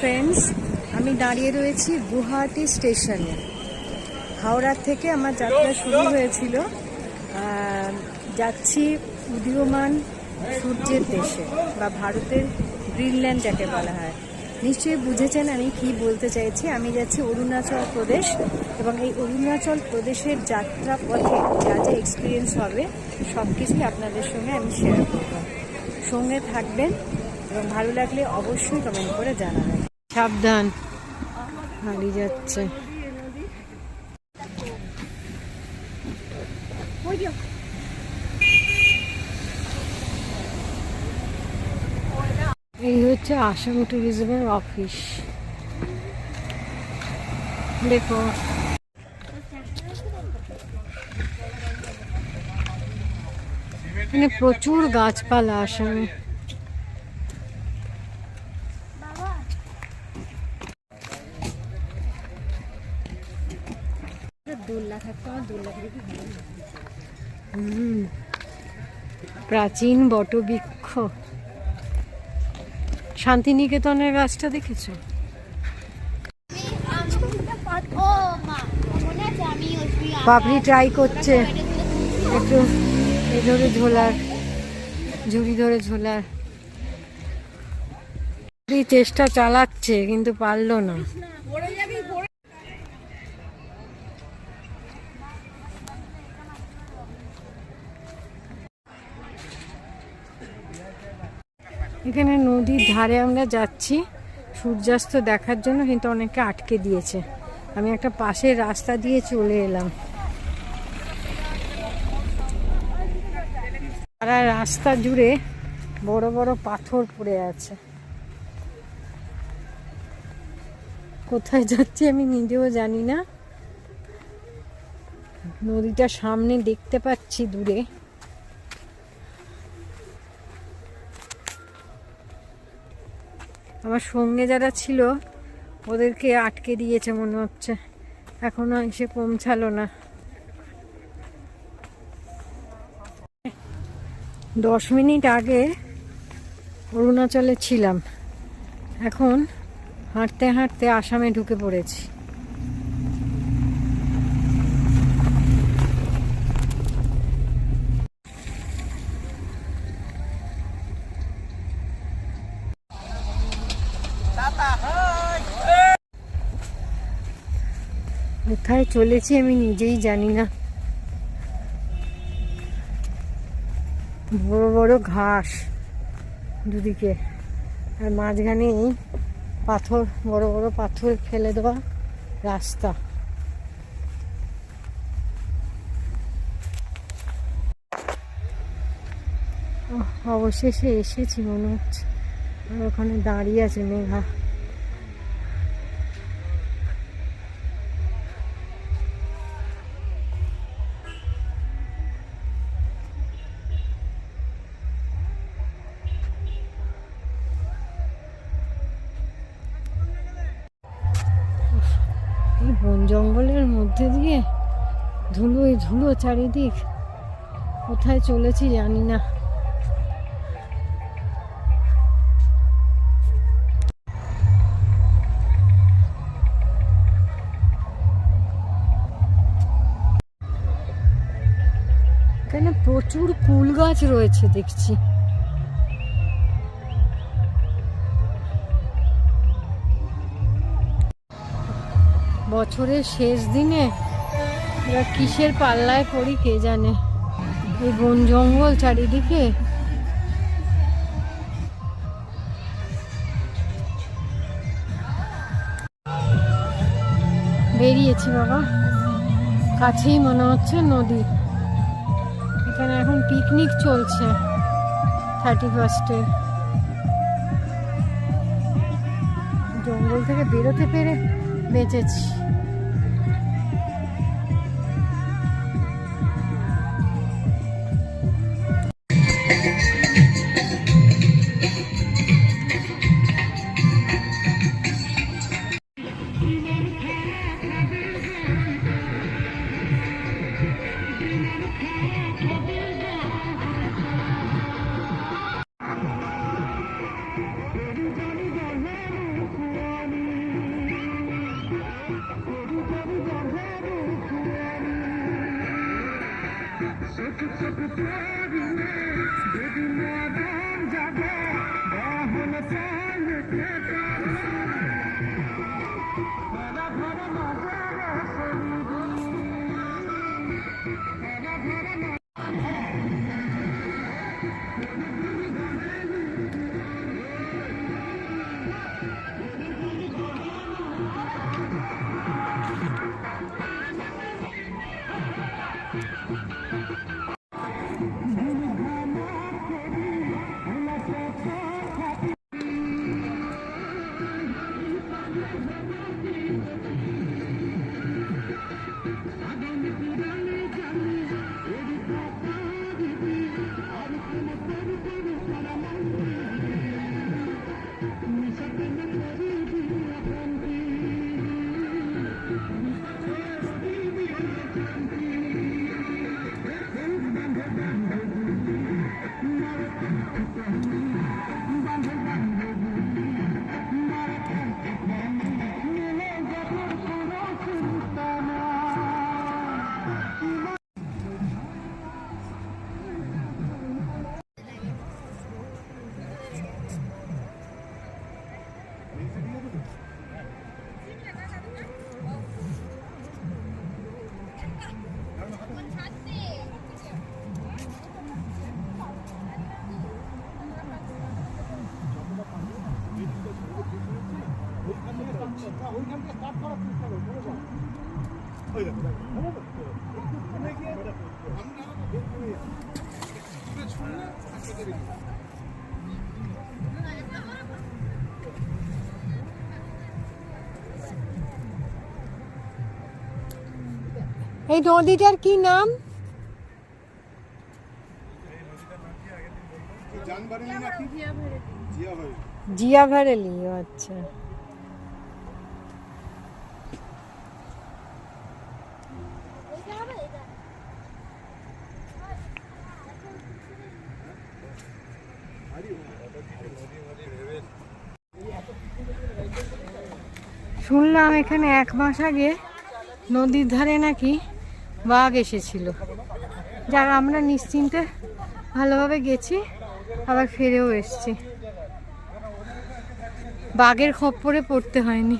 Friends, আমি দাঁড়িয়ে রয়েছি গুয়াহাটি স্টেশনে। হাওড়ার থেকে আমার যাত্রা শুরু হয়েছিল যাচ্ছি উদীয়মান সূর্যের দেশে, বা ভারতের গ্রিনল্যান্ড যাকে বলা হয়। নিশ্চয়ই বুঝেছেন আমি কি বলতে চাইছি। আমি যাচ্ছি অরুণাচল প্রদেশ, এবং এই অরুণাচল প্রদেশের যাত্রা পথে যা যা এক্সপিরিয়েন্স হবে সব কিছুই আপনাদের সঙ্গে আমি শেয়ার করব। সঙ্গে থাকবেন এবং ভালো লাগলে অবশ্যই কমেন্ট করে জানাবেন। সাবধান। হারিয়ে যাচ্ছে। এই হচ্ছে আসাম ট্যুরিজমের অফিস দেখো। এখানে প্রচুর গাছপালা আসামে। দোল্লা থাকতো আমার দোল্লা থেকে হুম প্রাচীন বটবৃক্ষ। শান্তিনিকেতনের গাছটা দেখেছ? পাপড়ি ট্রাই করছে। একটু এ ধরে ঝোলার ঝুড়ি ধরে ঝোলার। চেষ্টা চালাচ্ছে কিন্তু পারল না। এখানে নদীর ধারে আমরা যাচ্ছি। সূর্যাস্ত দেখার জন্য কিন্তু অনেকে আটকে দিয়েছে। আমি একটা পাশের রাস্তা দিয়ে চলে এলাম। সারা রাস্তা জুড়ে বড় বড় পাথর পড়ে আছে। কোথায় যাচ্ছি আমি নিজেও জানি না। নদীটা সামনে দেখতে পাচ্ছি দূরে। আমার সঙ্গে যারা ছিল, ওদেরকে আটকে দিয়েছে মনে হচ্ছে। এখনও এসে পৌঁছালো না। দশ মিনিট আগে অরুণাচলে ছিলাম। এখন হাঁটতে হাঁটতে আসামে ঢুকে পড়েছি। কোথায় চলেছি আমি নিজেই জানি না। বড় বড় ঘাস দুদিকে। আর মাঝখানে এই পাথর, বড় বড় পাথর ফেলে দেওয়া রাস্তা। অবশেষে এসেছি মনে হচ্ছে। আর ওখানে দাঁড়িয়ে আছে মেঘা। বন জঙ্গলের মধ্যে দিয়ে ধুলোই ধুলো চারিদিক। কোথায় চলেছি জানি না। এখানে প্রচুর কুল গাছ রয়েছে দেখছি। বছরের শেষ দিনে এরা কিসের পাল্লায় পড়ি কে জানে? এই বন জঙ্গল চারিদিকে। বেরিয়েছি বাবা। কাছেই মনে হচ্ছে নদী। এখানে এখন পিকনিক চলছে থার্টি ফার্স্টে। জঙ্গল থেকে বেরোতে পেরে বেঁচেছি। baby man. এই নদীটার কি নাম? জিয়া ভ্যারেলি ও আচ্ছা। শুনলাম এখানে এক মাস আগে নদীর ধারে নাকি বাঘ এসেছিল। যারা আমরা নিশ্চিন্তে ভালোভাবে গেছি, আবার ফিরেও এসছি। বাঘের খপ্পরে পড়তে হয়নি।